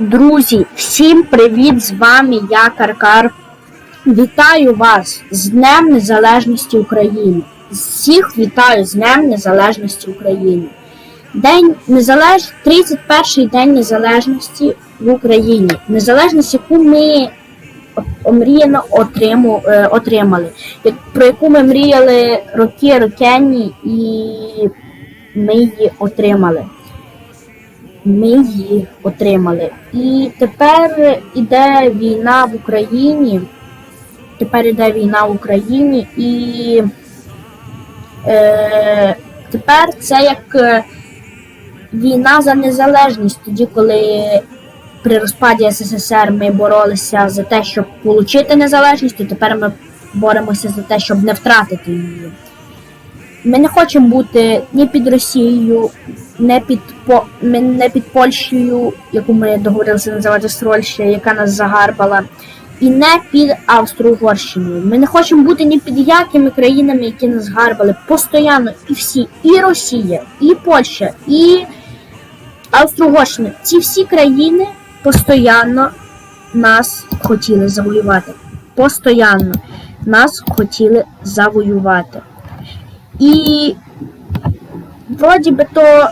Друзі, всім привіт! З вами я Каркар. Вітаю вас з Днем Незалежності України. Всіх вітаю з Днем Незалежності України. День незалеж... 31-й день незалежності в Україні. Незалежність, яку ми омріяно отриму... е, отримали, про яку ми мріяли роки рокенні, і ми її отримали ми її отримали. І тепер іде війна в Україні. Тепер іде війна в Україні і е, тепер це як е, війна за незалежність, тоді, коли при розпаді СССР ми боролися за те, щоб отримати незалежність, то тепер ми боремося за те, щоб не втратити її. Ми не хочемо бути ні під Росією, не під по ми не під Польщею, яку ми договорилися називати Строльща, яка нас загарбала, і не під Австро-Угорщиною. Ми не хочемо бути ні під якими країнами, які нас гарбали постійно, і всі, і Росія, і Польща, і Австро-Угорщина. Ці всі країни постійно нас хотіли завоювати. Постоянно нас хотіли завоювати. І вроді би то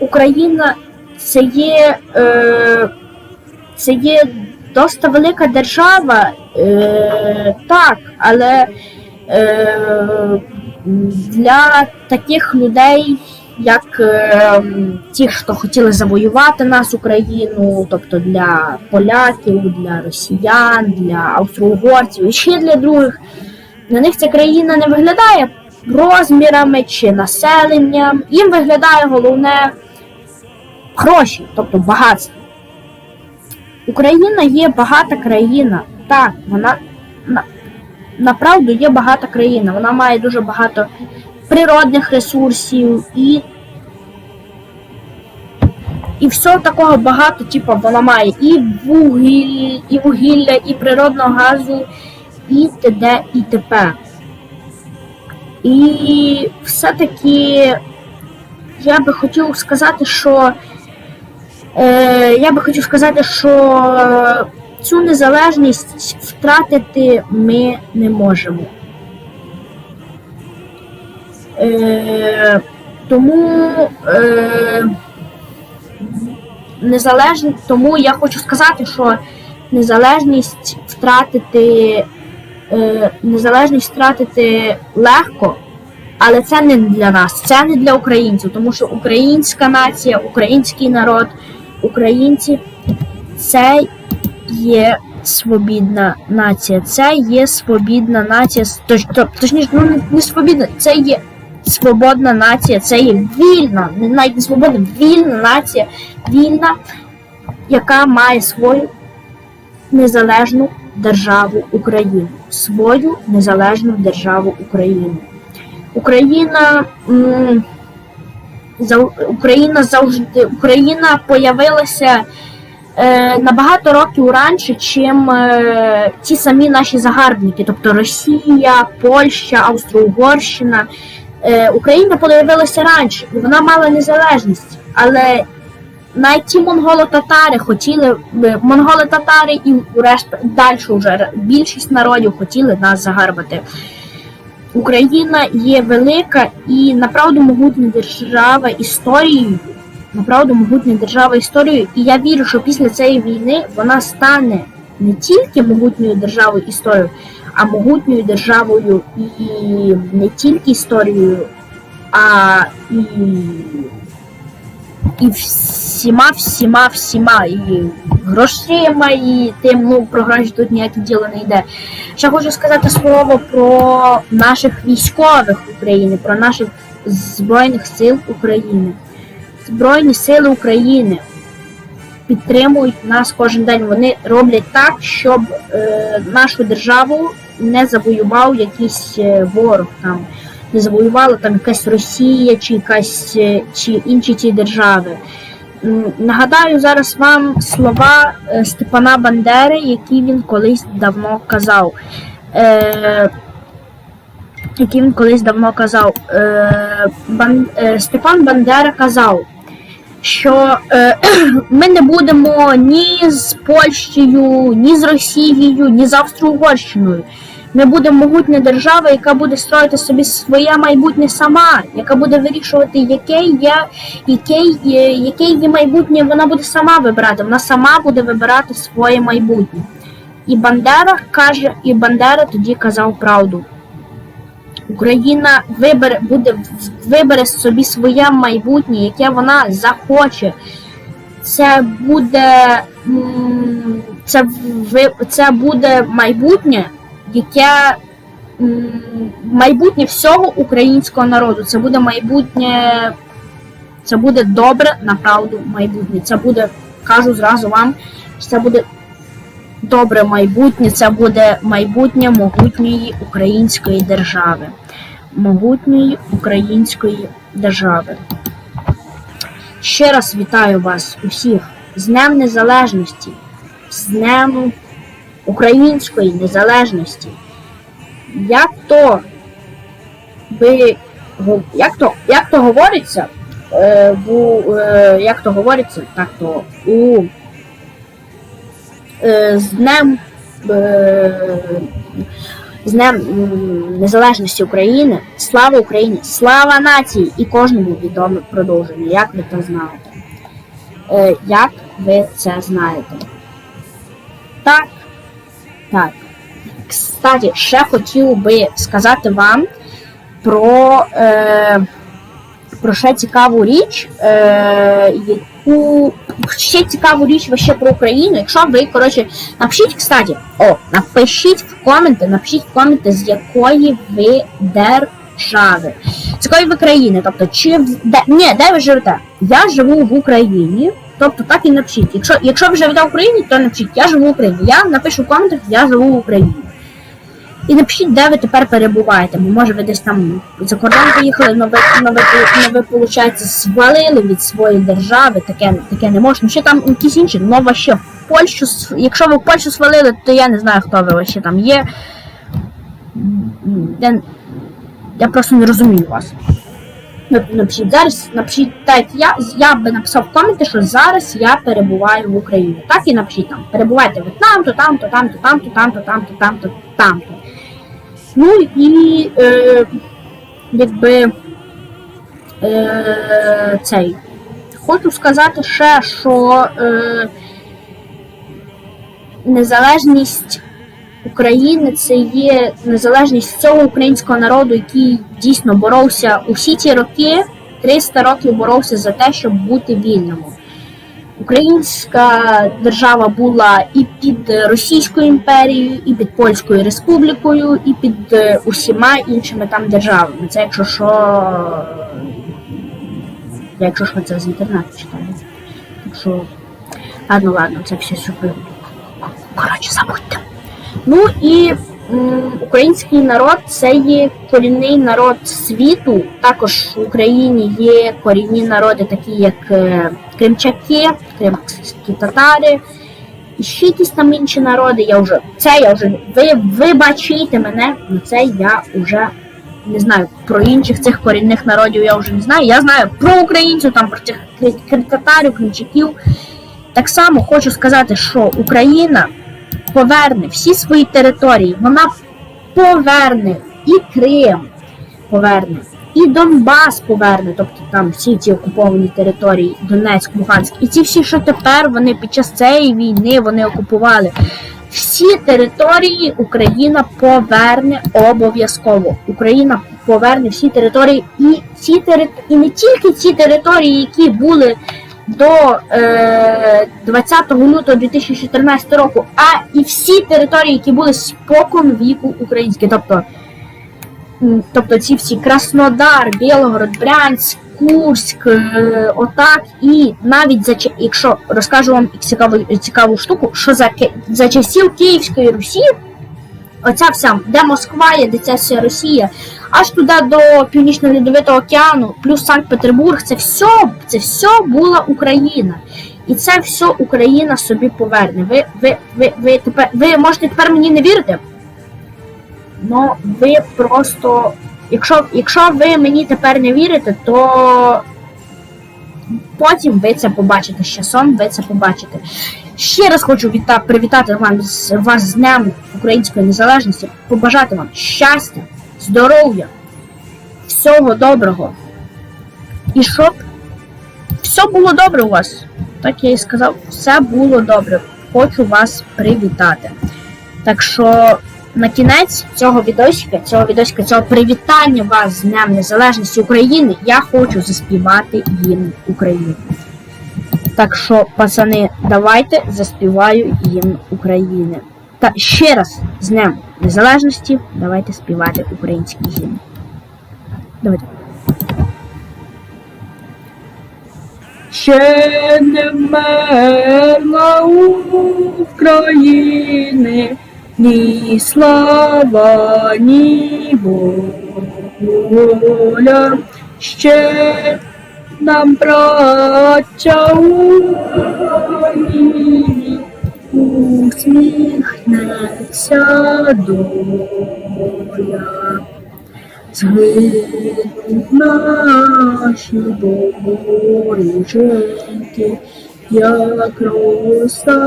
Україна це є, е, це є досить велика держава, е, так, але е, для таких людей, як е, ті, хто хотіли завоювати нас, Україну, тобто для поляків, для росіян, для австро-угорців і ще для других, на них ця країна не виглядає розмірами чи населенням. Їм виглядає головне гроші, тобто багатство. Україна є багата країна. Так, вона на, направду є багата країна. Вона має дуже багато природних ресурсів і. І всього такого багато, типу, вона має і вугіль, і вугілля, і природного газу, і т.д. і т.п. І все-таки я би хотів сказати, що е, я би хотів сказати, що цю незалежність втратити ми не можемо. Е, тому е, незалежність, тому я хочу сказати, що незалежність втратити е, незалежність втратити легко, але це не для нас, це не для українців, тому що українська нація, український народ, українці це є свобідна нація. Це є свобідна нація, точ, то- точніше, ну не, не свобідна, це є свободна нація, це є вільна, не навіть не свободна, вільна нація, вільна, яка має свою незалежну державу Україну, свою незалежну державу Україну. Україна м, зав- Україна завжди Україна появилася е, набагато років раніше, чим е, ті самі наші загарбники, тобто Росія, Польща, Австро-Угорщина. Е, Україна появилася раніше, і вона мала незалежність, але навіть ті монголо-татари хотіли монголи-татари і решта далі вже більшість народів хотіли нас загарбати. Україна є велика і направду могутня держава історією. Направду могутня держава історією. І я вірю, що після цієї війни вона стане не тільки могутньою державою історією, а могутньою державою і не тільки історією, а і і всіма, всіма, всіма, і грошима, і тим, ну про гроші тут ніяке діло не йде. Ще хочу сказати слово про наших військових України, про наших Збройних сил України. Збройні сили України підтримують нас кожен день. Вони роблять так, щоб е, нашу державу не завоював якийсь е, ворог там не завоювала там якась Росія чи якась е, чи інші ті держави. Нагадаю зараз вам слова е, Степана Бандери, які він колись давно казав. Е, які він колись давно казав. Е, Бан, е, Степан Бандера казав: що е, ми не будемо ні з Польщею, ні з Росією, ні з Австро-Угорщиною. Ми будемо могутня держава, яка буде строїти собі своє майбутнє сама, яка буде вирішувати, яке є, яке, є- яке її майбутнє вона буде сама вибирати. Вона сама буде вибирати своє майбутнє. І Бандера каже, і Бандера тоді казав правду. Україна вибере, буде, вибере собі своє майбутнє, яке вона захоче. Це буде, це, це буде майбутнє, яке майбутнє всього українського народу. Це буде майбутнє, це буде добре, направду майбутнє. Це буде, кажу зразу вам, це буде добре майбутнє, це буде майбутнє могутньої української держави. Могутньої української держави. Ще раз вітаю вас усіх з Днем Незалежності, з Днем Української незалежності. Як то го- як то, як то говориться, е, бу, е, як то говориться, так то у е, з Днем е, з Днем Незалежності України, слава Україні, слава нації і кожному відоме продовження, як ви це знаєте. Е, як ви це знаєте? Так. Так. Кстати, ще хотів би сказати вам про, е, про ще цікаву річ, е, яку ще цікаву річ ще про Україну. Якщо ви, коротше, напишіть, кстати, о, напишіть в коменти, напишіть в коменти, з якої ви держави. З якої ви країни. Тобто, чи де, ні, де ви живете? Я живу в Україні. Тобто так і напишіть. Якщо, якщо ви живете в Україні, то напишіть, я живу в Україні. Я напишу в я живу в Україні. І напишіть, де ви тепер перебуваєте, бо може ви десь там за кордон поїхали, але ви, але ви, але ви, виходить, звалили від своєї держави, таке, таке не можна. Ще там якісь інші, нова ще в Польщу, якщо ви в Польщу свалили, то я не знаю, хто ви ще там є. Я, я просто не розумію вас. Нап- Напишіть зараз, напишіть так, я, я би написав в коменти, що зараз я перебуваю в Україні. Так і напишіть там. Перебувайте ви там, то там, то там, то там, то там, то там, то там, то там. Ну і е, якби е, цей. Хочу сказати ще, що е, незалежність України це є незалежність цього українського народу, який дійсно боровся усі ці роки, 300 років боровся за те, щоб бути вільним. Українська держава була і під Російською імперією, і під Польською республікою, і під е, усіма іншими там державами. Це якщо що, якщо що це з інтернету читаю. Так що, ладно, ладно, це все супер. Коротше, забудьте. Ну і український народ це є корінний народ світу. Також в Україні є корінні народи, такі як е, кримчаки, кримські татари. І ще якісь там інші народи. Я вже це я вже ви вибачайте мене, але це я вже не знаю. Про інших цих корінних народів я вже не знаю. Я знаю про українців, там про цих татарів, кримчаків. Так само хочу сказати, що Україна поверне всі свої території. Вона поверне і Крим поверне, і Донбас поверне, тобто там всі ці окуповані території, Донецьк, Луганськ, і ці всі, що тепер вони під час цієї війни вони окупували. Всі території Україна поверне обов'язково. Україна поверне всі території і ці тери... і не тільки ці території, які були до е, 20 лютого 2014 року, а і всі території, які були спокон віку українські. Тобто, тобто ці всі Краснодар, Білгород, Брянськ, Курськ, е, отак, і навіть за якщо розкажу вам цікаву, цікаву штуку, що за, за часів Київської Русі, оця вся, де Москва є, де ця вся Росія, аж туди до Північно-Льодовитого океану, плюс Санкт-Петербург, це все, це все була Україна. І це все Україна собі поверне. Ви, ви, ви, ви, тепер, ви можете тепер мені не вірити. Ну, ви просто. Якщо, якщо ви мені тепер не вірите, то потім ви це побачите. З часом ви це побачите. Ще раз хочу віта- привітати вам з вас з Днем Української незалежності, побажати вам щастя, здоров'я, всього доброго. І щоб все було добре у вас. Так я і сказав, все було добре. Хочу вас привітати. Так що на кінець цього відосика, цього відосика, цього привітання вас з Днем Незалежності України, я хочу заспівати гімн України. Так що, пацани, давайте заспіваю гімн України. Та ще раз з Днем Незалежності давайте співати український гімн. Давайте. Ще не вмерла України, ні слава, ні воля. Ще нам, Україні, усміхнеться. Згинуть наші воріженьки, як роса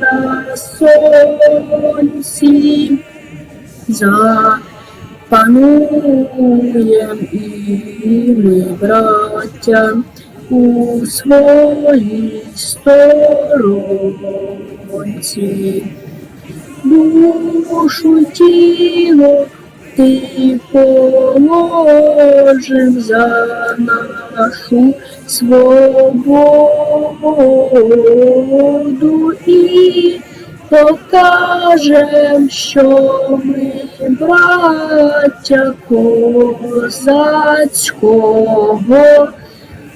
на сонці, запануєм і ми, браття, у своїй сторонці. Душу тіло ти положив за нашу свободу і покажем, що ми браття козацького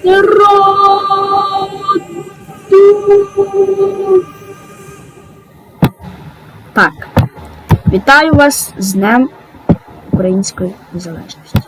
роду. Так, вітаю вас з Днем Української незалежності.